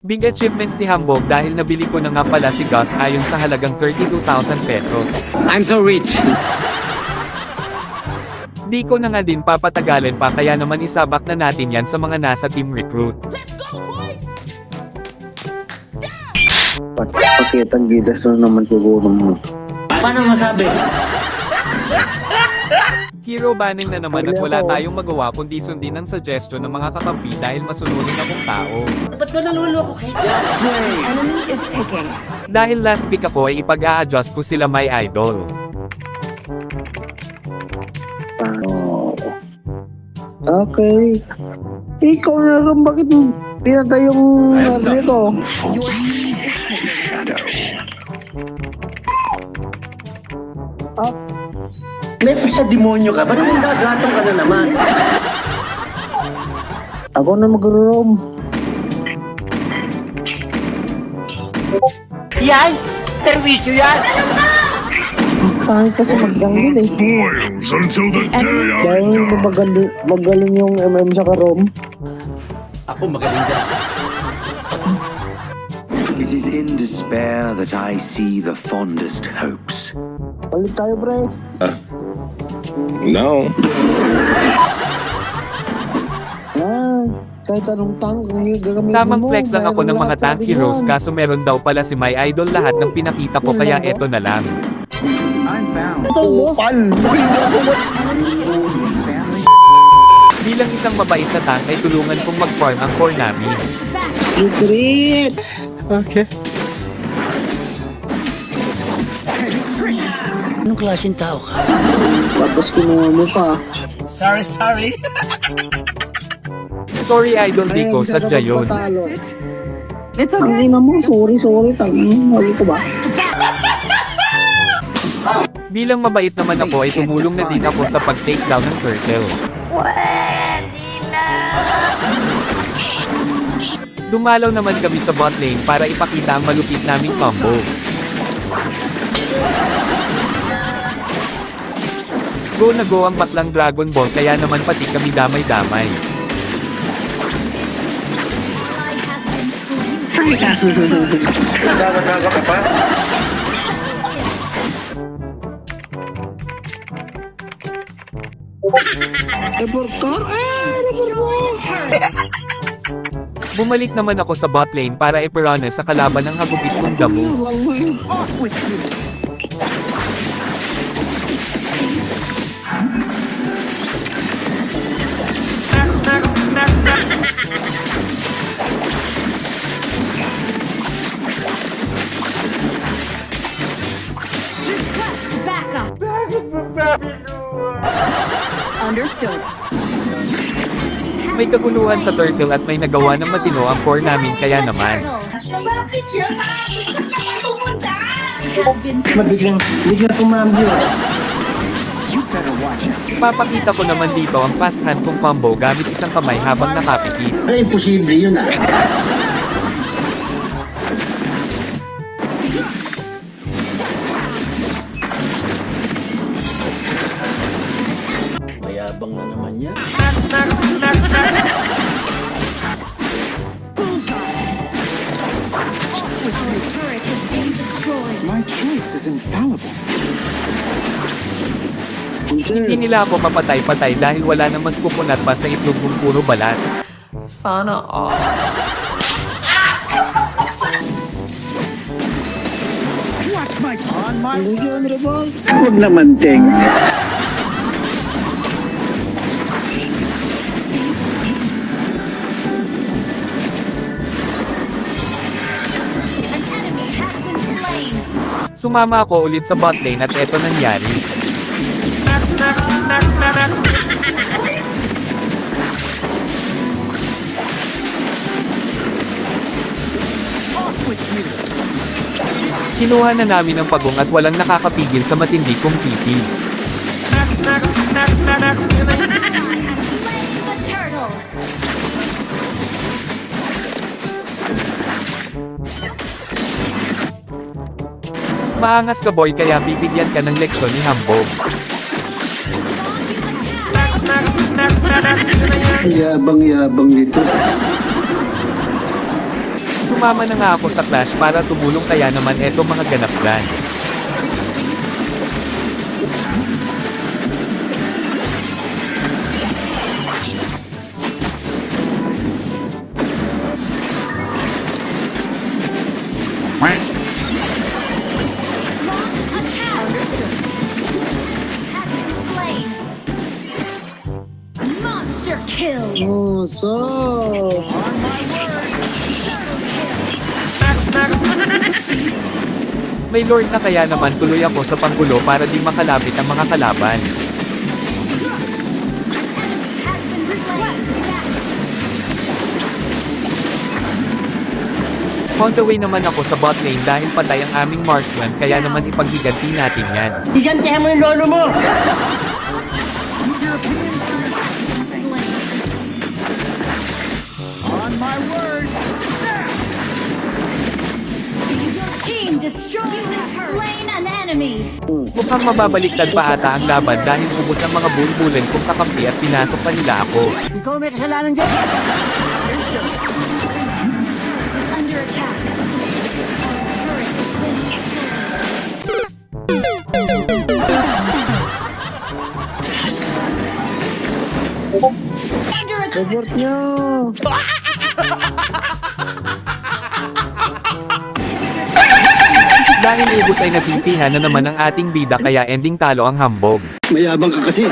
Big achievements ni Hambog dahil nabili ko na nga pala si Gus ayon sa halagang 32,000 pesos. I'm so rich. Di ko na nga din papatagalin pa kaya naman isabak na natin yan sa mga nasa team recruit. Pat pakitang gidas na naman siguro mo. Paano masabi? Hero banning na naman at wala tayong magawa kundi sundin ang suggestion ng mga kakampi dahil masunurin akong tao. Ba't ba naluloko kay Enemy is picking. Dahil last pick ako ay ipag-a-adjust ko sila my idol. Paano? Okay. Ikaw na rin, bakit pinatay yung ano nito? Ah, May sa demonyo ka, ba't yung gagatong ka na naman? ako na mag-roam. Yan! Servisyo yan! Pangit kasi magdanggil eh. boils until the day I Dahil magaling, magaling yung MM sa karom. Ako magaling dyan. It is in despair that I see the fondest hopes. Palit tayo, pre. No. Ah, kahit anong tank kung yung gagamitin Tamang mo. flex lang ako ng mga lahat tank sa heroes atin yan. kaso meron daw pala si my idol lahat ng pinakita ko kaya eto na lang. I'm bound. Ito, boss. Bilang isang mabait na tank ay tulungan kong mag-farm ang core namin. Retreat! Okay. Anong klaseng tao ka? Tapos kinuha mo pa. Sorry, sorry. Sorry idol di ko, Ay, sadya yun. It's Ang okay. ina mo, sorry, sorry. Tangin, mali ko ba? Bilang mabait naman ako ay tumulong na din ako sa pag-take down ng turtle. Dumalaw naman kami sa bot lane para ipakita ang malupit naming combo. Go na go ang baklang Dragon Ball kaya naman pati kami damay-damay. Report car? Ah, Bumalik naman ako sa bot lane para ipirana sa kalaban ng hagupit kong damos. Understood. May kaguluhan sa turtle at may nagawa ng matino ang core namin kaya naman. Mabiglang, biglang tumambyo. Papakita ko naman dito ang fast hand kong combo gamit isang kamay habang nakapikit. Ano, imposible yun ah. My choice is infallible. Hindi nila ako mapatay-patay dahil wala na mas kukunat pa sa itlog kong puro balat. Sana all. Hindi yun, Rebol. Huwag naman, Teng. Sumama ako ulit sa bot lane at eto nangyari. Kinuha na namin ang pagong at walang nakakapigil sa matindi kong titi. Maangas ka boy kaya bibigyan ka ng leksyon ni Hambog. Yabang-yabang nito. Sumama na nga ako sa clash para tumulong kaya naman eto mga ganap plan. Monster Oh, so... May lord na kaya naman tuloy ako sa panggulo para di makalapit ang mga kalaban. On the naman ako sa bot lane dahil patay ang aming marksman kaya naman ipaghiganti natin yan. Higantihan mo yung lolo mo! Your team destroyed you have slain an enemy! Mukhang mababaliktad pa ata ang laban dahil ubos ang mga bulbulan kong kakampi at pinasok pa nila ako. Ikaw may kasalanan dyan! Under attack! Has been destroyed. Under attack! Dahil ubos ay natitihan na naman ang ating bida kaya ending talo ang hambog. Mayabang ka kasi.